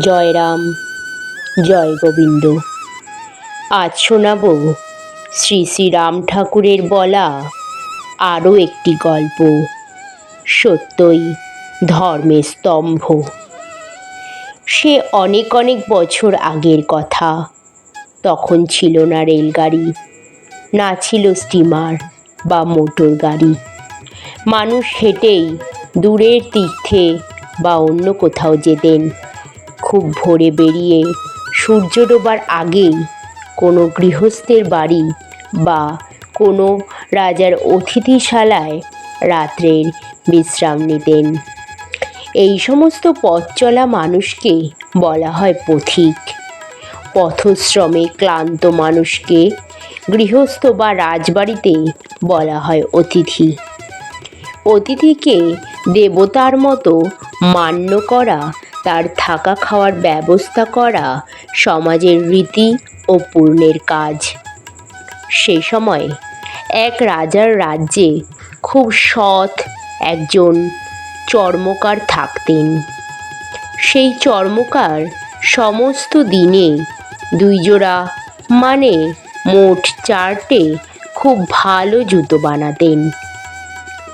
জয়রাম। জয় গোবিন্দ। আজ শোনাব শ্রী শ্রী রাম ঠাকুরের বলা আরও একটি গল্প। সত্যই ধর্মের স্তম্ভ। সে অনেক অনেক বছর আগের কথা। তখন ছিল না রেলগাড়ি, না ছিল স্টিমার বা মোটর গাড়ি। মানুষ হেঁটেই দূরের তীর্থে বা অন্য কোথাও যেতেন। খুব ভোরে বেরিয়ে সূর্য ডোবার আগেই কোনো গৃহস্থের বাড়ি বা কোনো রাজার অতিথিশালায় রাত্রের বিশ্রাম নিতেন। এই সমস্ত পথ চলা মানুষকে বলা হয় পথিক। পথশ্রমে ক্লান্ত মানুষকে গৃহস্থ বা রাজবাড়িতে বলা হয় অতিথি। অতিথিকে দেবতার মতো মান্য করা তার থাকা খাওয়ার ব্যবস্থা করা সমাজের রীতি ও পূর্ণের কাজ। সে সময় এক রাজার রাজ্যে খুব সৎ একজন চর্মকার থাকতেন। সেই চর্মকার সমস্ত দিনে দুই জোড়া মানে মোট চারটে খুব ভালো জুতো বানাতেন।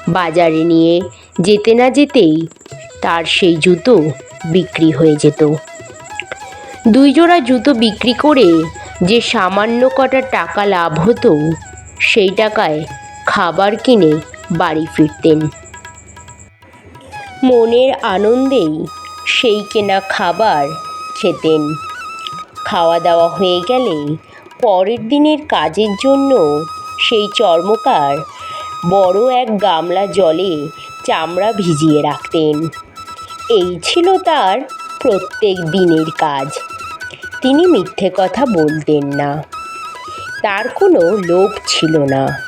বাজারে নিয়ে যেতে না যেতেই তার সেই জুতো বিক্রি হয়ে যেত। দুই জোড়া জুতো বিক্রি করে যে সামান্য কটা টাকা লাভ হতো, সেই টাকায় খাবার কিনে বাড়ি ফিরতেন। মনের আনন্দেই সেই কেনা খাবার খেতেন। খাওয়া দাওয়া হয়ে গেলে পরের দিনের কাজের জন্য সেই চর্মকার বড় এক গামলা জলে চামড়া ভিজিয়ে রাখতেন। এই ছিল তার প্রত্যেক দিনের কাজ। তিনি মিথ্যে কথা বলতেন না। তার কোনো লোভ ছিল না।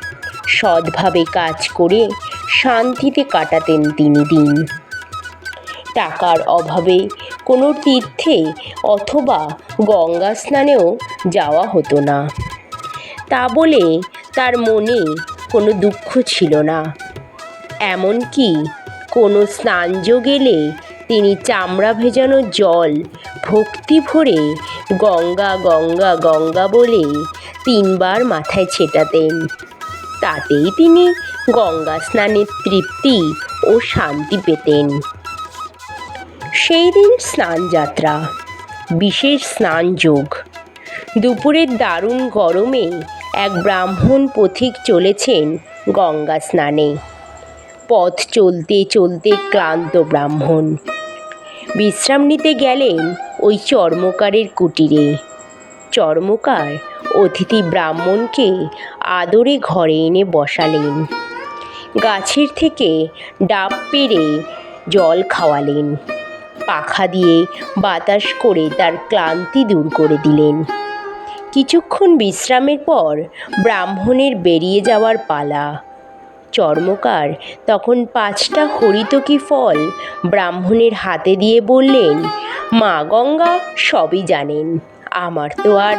সৎভাবে কাজ করে শান্তিতে কাটাতেন তিনি দিন। টাকার অভাবে কোনো তীর্থে অথবা গঙ্গা স্নানেও যাওয়া হতো না। তা বলে তার মনে কোনো দুঃখ ছিল না। এমনকি কোনো স্নানযোগ এলে তিনি চামড়া ভেজানো জল, ভক্তি ভরে গঙ্গা গঙ্গা গঙ্গা বলে তিনবার মাথায় ছেটাতেন। তাতেই তিনি গঙ্গা স্নানের তৃপ্তি ও শান্তি পেতেন। সেই দিন স্নানযাত্রা বিশেষ স্নান যোগ। দুপুরের দারুণ গরমে এক ব্রাহ্মণ পথিক চলেছেন গঙ্গা স্নানে। পথ চলতে চলতে ক্লান্ত ব্রাহ্মণ। বিশ্রাম নিতে গেলেন ওই চর্মকারের কুটিরে। চর্মকার অতিথি ব্রাহ্মণকে আদরে ঘরে এনে বসালেন। গাছের থেকে ডাব পেড়ে জল খাওয়ালেন। পাখা দিয়ে বাতাস করে তার ক্লান্তি দূর করে দিলেন। কিছুক্ষণ বিশ্রামের পর ব্রাহ্মণের বেরিয়ে যাওয়ার পালা চর্মকার। তখন পাঁচটা হরিতকি ফল ব্রাহ্মণের হাতে দিয়ে বললেন, মা গঙ্গা সবই জানেন। আমার তো আর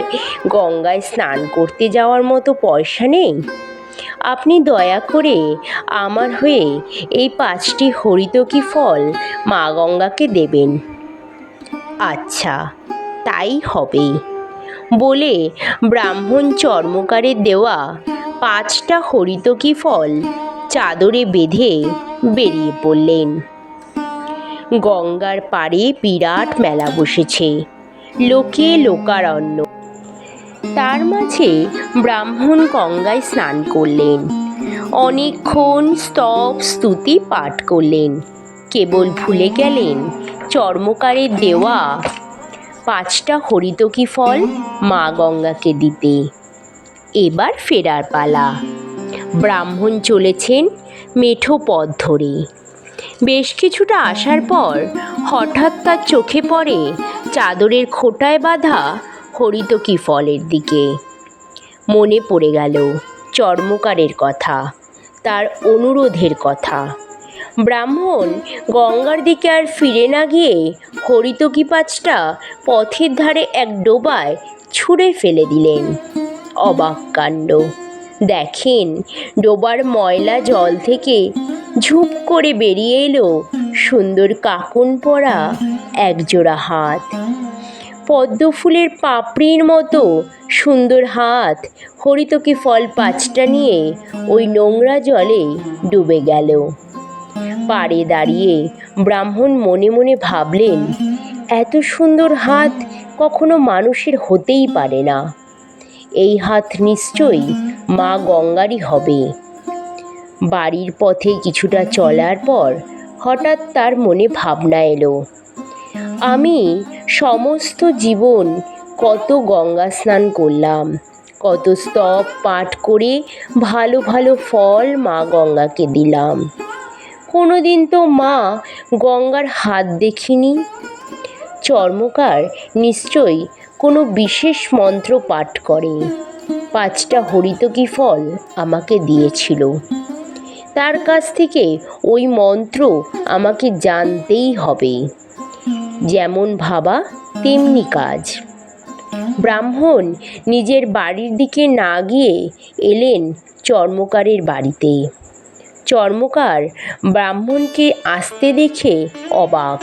গঙ্গায় স্নান করতে যাওয়ার মতো পয়সা নেই। আপনি দয়া করে আমার হয়ে এই পাঁচটি হরিতকি ফল মা গঙ্গাকে দেবেন। আচ্ছা তাই হবে। বলে, ব্রাহ্মণ চর্মকারের দেওয়া পাঁচটা হরিতকি ফল চাদরে বেঁধে বেরিয়ে পড়লেন। গঙ্গার পাড়ে বিরাট মেলা বসেছে, লোকে লোকারণ্য। তার মাঝে ব্রাহ্মণ গঙ্গায় স্নান করলেন, অনেকক্ষণ স্তব স্তুতি পাঠ করলেন। কেবল ভুলে গেলেন চর্মকারের দেওয়া পাঁচটা হরিতকি ফল মা গঙ্গাকে দিতে। এবার ফেরার পালা। ব্রাহ্মণ চলেছেন মেঠো পথ ধরে। বেশ কিছুটা আসার পর হঠাৎ তার চোখে পড়ে চাদরের খোটায় বাঁধা হরিতকি ফলের দিকে। মনে পড়ে গেল চর্মকারের কথা, তার অনুরোধের কথা। ব্রাহ্মণ গঙ্গার দিকে আর ফিরে না গিয়ে হরিতকি পাঁচটা পথের ধারে এক ডোবায় ছুঁড়ে ফেলে দিলেন। অবাক কাণ্ড। দেখেন, ডোবার ময়লা জল থেকে ঝুপ করে বেরিয়ে এলো সুন্দর কাকুন পরা একজোড়া হাত। পদ্ম ফুলের পাপড়ির মতো সুন্দর হাত হরিতকি ফল পাঁচটা নিয়ে ওই নোংরা জলে ডুবে গেল। পাড়ে দাঁড়িয়ে ব্রাহ্মণ মনে মনে ভাবলেন, এত সুন্দর হাত কখনো মানুষের হতেই পারে না। এই হাত নিশ্চয়ই মা গঙ্গারই হবে। বাড়ির পথে কিছুটা চলার পর হঠাৎ তার মনে ভাবনা এলো, আমি সমস্ত জীবন কত গঙ্গা স্নান করলাম, কত স্তব পাঠ করে ভালো ভালো ফল মা গঙ্গাকে দিলাম। কোনো দিন তো মা গঙ্গার হাত দেখিনি। চর্মকার নিশ্চয়ই কোনো বিশেষ মন্ত্র পাঠ করে। পাঁচটা হরিতকি ফল আমাকে দিয়েছিল। তার কাছ থেকে ওই মন্ত্র আমাকে জানতেই হবে। যেমন ভাবা, তেমনি কাজ। ব্রাহ্মণ নিজের বাড়ির দিকে না গিয়ে এলেন চর্মকারের বাড়িতে। চর্মকার ব্রাহ্মণকে আসতে দেখে অবাক।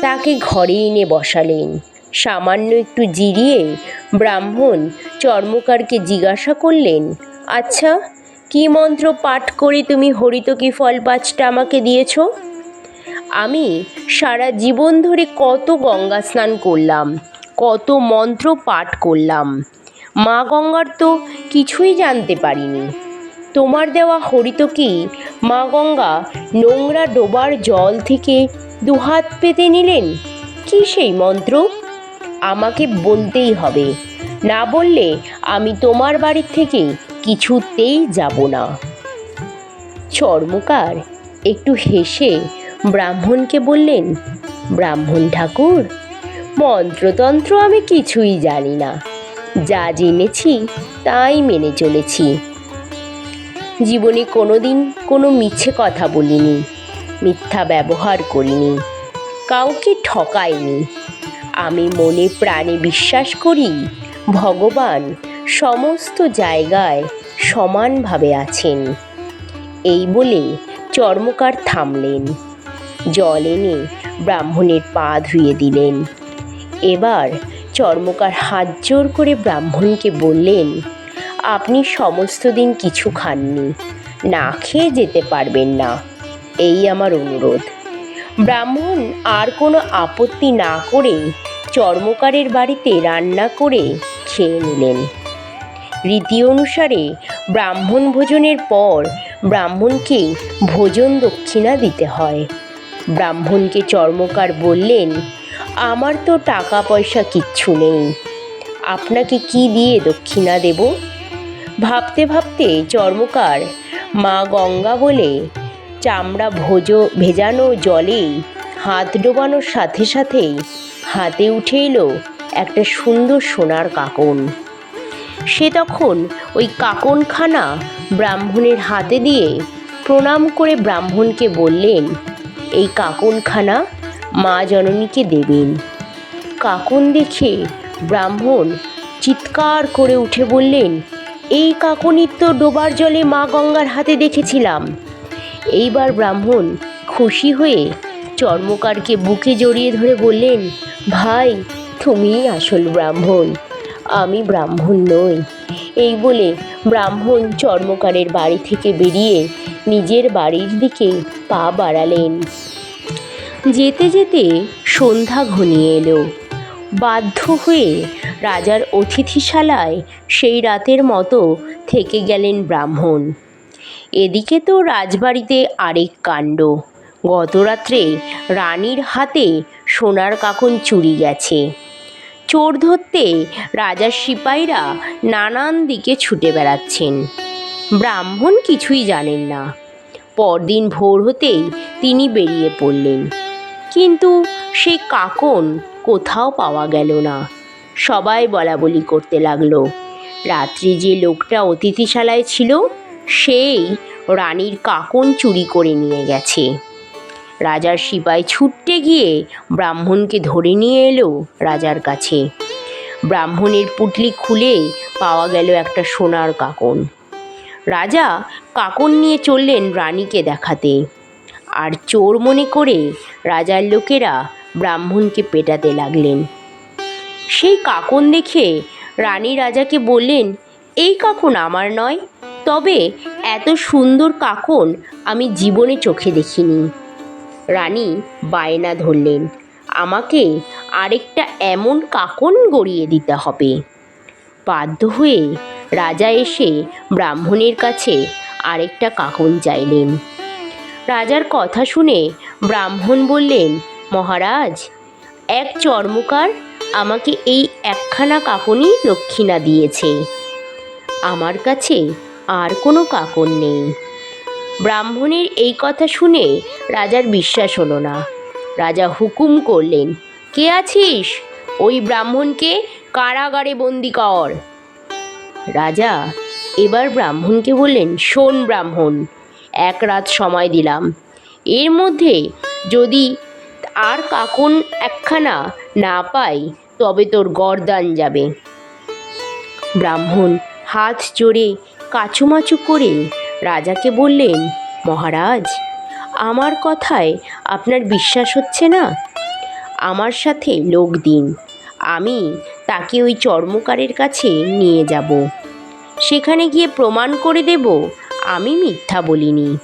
তাকে ঘরে এনে বসালেন। সামান্য একটু জিরিয়ে ব্রাহ্মণ চর্মকারকে জিজ্ঞাসা করলেন আচ্ছা কি মন্ত্র পাঠ করে তুমি হরিতকি ফল পাঁচটা আমাকে দিয়েছ? আমি সারা জীবন ধরে কত গঙ্গা স্নান করলাম, কত মন্ত্র পাঠ করলাম। মা গঙ্গার তো কিছুই জানতে পারিনি। তোমার দেওয়া হরিতকি মা গঙ্গা, নোংরা ডোবার জল থেকে দুহাত পেতে নিলেন? কি সেই মন্ত্র? আমাকে বলতেই হবে। না বললে আমি তোমার বাড়ির থেকে কিছুতেই যাব না। চর্মকার একটু হেসে ব্রাহ্মণকে বললেন, ব্রাহ্মণ ঠাকুর, মন্ত্রতন্ত্র আমি কিছুই জানি না। যা জেনেছি তাই মেনে চলেছি। জীবনে কোনো দিন কোনো মিছে কথা বলিনি, মিথ্যা ব্যবহার করিনি, কাউকে ঠকাইনি। আমি মনে প্রাণে বিশ্বাস করি, ভগবান সমস্ত জায়গায় সমানভাবে আছেন। এই বলে চর্মকার থামলেন। জল এনে ব্রাহ্মণের পা ধুয়ে দিলেন। এবার চর্মকার হাত জোর করে ব্রাহ্মণকে বললেন আপনি সমস্ত দিন কিছু খাননি। না খেয়ে যেতে পারবেন না। এই আমার অনুরোধ। ব্রাহ্মণ আর কোনো আপত্তি না করে চর্মকারের বাড়িতে রান্না করে খেয়ে নিলেন। রীতি অনুসারে ব্রাহ্মণ ভোজনের পর ব্রাহ্মণকে ভোজন দক্ষিণা দিতে হয়। ব্রাহ্মণকে চর্মকার বললেন, আমার তো টাকা পয়সা কিচ্ছু নেই। আপনাকে কি দিয়ে দক্ষিণা দেব? ভাবতে ভাবতে চর্মকার। মা গঙ্গা বলে, চামড়া ভোজ, ভেজানো জলে হাত ডোবানোর সাথে সাথেই হাতে উঠে এলো একটা সুন্দর সোনার কাকন। সে তখন ওই কাকনখানা ব্রাহ্মণের হাতে দিয়ে প্রণাম করে ব্রাহ্মণকে বললেন, এই কাকনখানা মা জননীকে দেবেন। কাকন দেখে ব্রাহ্মণ চিৎকার করে উঠে বললেন এই কাকনির তো ডোবার জলে মা গঙ্গার হাতে দেখেছিলাম। এইবার ব্রাহ্মণ খুশি হয়ে চর্মকারকে বুকে জড়িয়ে ধরে বললেন, ভাই, তুমিই আসল ব্রাহ্মণ, আমি ব্রাহ্মণ নই। এই বলে ব্রাহ্মণ চর্মকারের বাড়ি থেকে বেরিয়ে নিজের বাড়ির দিকে পা বাড়ালেন। যেতে যেতে সন্ধ্যা ঘনিয়ে এলো। বাধ্য হয়ে রাজার অতিথিশালায় সেই রাতের মতো থেকে গেলেন ব্রাহ্মণ। এদিকে তো রাজবাড়িতে আরেক কাণ্ড। গতরাত্রে রানীর হাতে সোনার কাকন চুরি গেছে। চোর ধরতে রাজার সিপাহীরা নানান দিকে ছুটে বেড়াচ্ছেন। ব্রাহ্মণ কিছুই জানেন না। পরদিন ভোর হতেই তিনি বেরিয়ে পড়লেন। কিন্তু সে কাকন কোথাও পাওয়া গেল না। সবাই বলা বলি করতে লাগল। রাত্রি যে লোকটা অতিথিশালায় ছিল, সেই রানীর কাকন চুরি করে নিয়ে গেছে। রাজার সিপাই ছুটতে গিয়ে ব্রাহ্মণকে ধরে নিয়ে এলো রাজার কাছে। ব্রাহ্মণের পুটলি খুলে পাওয়া গেল একটা সোনার কাকন। রাজা কাকন নিয়ে চললেন রানীকে দেখাতে। আর চোর মনে করে রাজার লোকেরা ব্রাহ্মণকে পেটাতে লাগলেন। সেই কাকন দেখে রানী রাজাকে বললেন, এই কাকন আমার নয়, তবে এত সুন্দর কাকন আমি জীবনে চোখে দেখিনি। রানী বায়না ধরলেন, আমাকে আরেকটা এমন কাকন গড়িয়ে দিতে হবে। বাধ্য হয়ে রাজা এসে ব্রাহ্মণের কাছে আরেকটা কাকন চাইলেন। রাজার কথা শুনে ব্রাহ্মণ বললেন, মহারাজ এক চর্মকার আমাকে এই একখানা কাকনই দক্ষিণা দিয়েছে। আমার কাছে আর কোনো কাকন নেই। ব্রাহ্মণের এই কথা শুনে রাজার বিশ্বাস হলো না। রাজা হুকুম করলেন, কে আছিস? ওই ব্রাহ্মণকে কারাগারে বন্দি কর। রাজা এবার ব্রাহ্মণকে বললেন, শোন ব্রাহ্মণ, এক রাত সময় দিলাম। এর মধ্যে যদি আর কাকুন একখানা না পাই, তবে তোর গরদান যাবে। ব্রাহ্মণ হাত জোড়ে কাচুমাচু করে রাজাকে বললেন, মহারাজ, আমার কথায় আপনার বিশ্বাস হচ্ছে না? আমার সাথে লোক দিন, আমি তাকে ওই চর্মকারের কাছে নিয়ে যাব। সেখানে গিয়ে প্রমাণ করে দেব, আমি মিথ্যা বলিনি।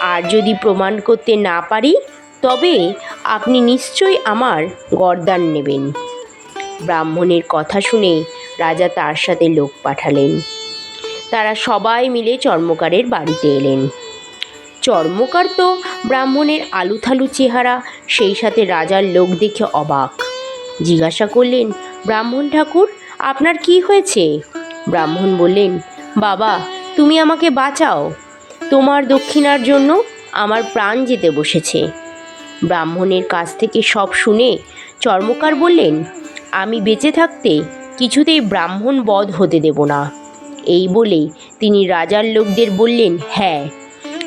আর যদি প্রমাণ করতে না পারি, তবে আপনি নিশ্চয়ই আমার গরদান নেবেন। ব্রাহ্মণের কথা শুনে রাজা তার সাথে লোক পাঠালেন। তারা সবাই মিলে চর্মকারের বাড়িতে এলেন। চর্মকার তো ব্রাহ্মণের আলুথালু চেহারা, সেই সাথে রাজার লোক দেখে অবাক। জিজ্ঞাসা করলেন, ব্রাহ্মণ ঠাকুর, আপনার কি হয়েছে? ব্রাহ্মণ বললেন, বাবা, তুমি আমাকে বাঁচাও। তোমার দক্ষিণার জন্য আমার প্রাণ যেতে বসেছে। ব্রাহ্মণের কাছ থেকে সব শুনে চর্মকার বললেন, আমি বেঁচে থাকতে কিছুতেই ব্রাহ্মণ বধ হতে দেব না। এই বলে তিনি রাজার লোকদের বললেন হ্যাঁ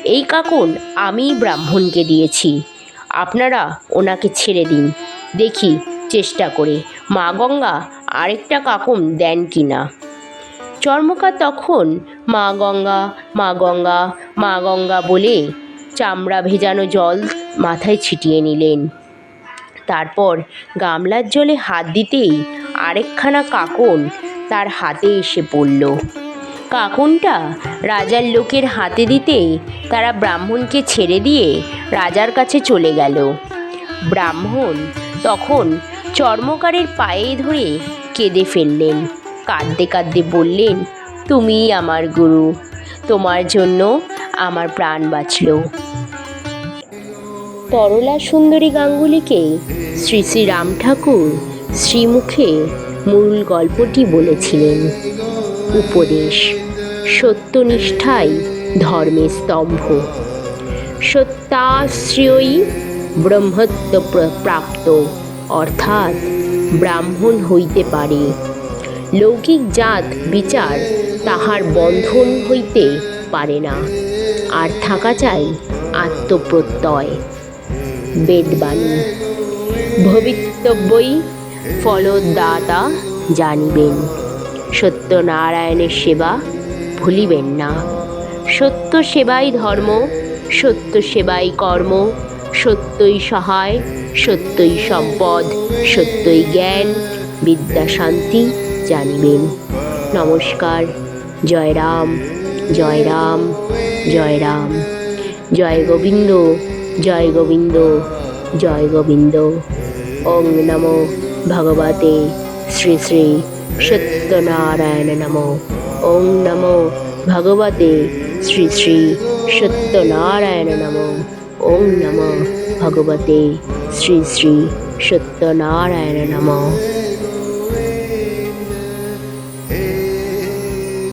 এই কাকন আমি ব্রাহ্মণকে দিয়েছি। আপনারা ওনাকে ছেড়ে দিন। দেখি, চেষ্টা করে। মা গঙ্গা আরেকটা কাকন দেন কি না? চর্মকার তখন, মা গঙ্গা মা গঙ্গা মা গঙ্গা বলে চামড়া ভেজানো জল মাথায় ছিটিয়ে নিলেন। তারপর গামলার জলে হাত দিতেই আরেকখানা কাকন তার হাতে এসে পড়ল। কাকনটা রাজার লোকের হাতে দিতে তারা ব্রাহ্মণকে ছেড়ে দিয়ে রাজার কাছে চলে গেল। ব্রাহ্মণ তখন চর্মকারের পায়ে ধরে কেঁদে ফেললেন। কাঁদতে কাঁদতে বললেন, তুমিই আমার গুরু, তোমার জন্য আমার প্রাণ বাঁচল। তরলা সুন্দরী গাঙ্গুলিকে শ্রী শ্রী রাম ঠাকুর শ্রীমুখে মূল গল্পটি বলেছিলেন। উপদেশ সত্যনিষ্ঠাই ধর্মের স্তম্ভ। সত্যাশ্রয়ী ব্রহ্মত্ব প্র- প্রাপ্ত, অর্থাৎ ব্রাহ্মণ হইতে পারে। লৌকিক জাত বিচার তাহার বন্ধন হইতে পারে না, আর থাকা চাই আত্মপ্রত্যয়। বেদবাণী ভবিতব্যই ফলদাতা জানিবেন। সত্যনারায়ণের সেবা ভুলিবেন না। সত্য সেবাই ধর্ম, সত্য সেবাই কর্ম, সত্যই সহায়, সত্যই সম্পদ, সত্যই জ্ঞান, বিদ্যা শান্তি জানিবেন। নমস্কার জয় রাম জয় রাম জয় রাম জয় গোবিন্দ। জয় গোবিন্দ জয় গোবিন্দ। ওং নমো ভগবতে শ্রী শ্রী সত্যনারায়ণ নমো। ওং নমো ভগবতে শ্রী শ্রী সত্যনারায়ণ নমো। ওং নমো ভগবতে শ্রী শ্রী সত্যনারায়ণ নমঃ।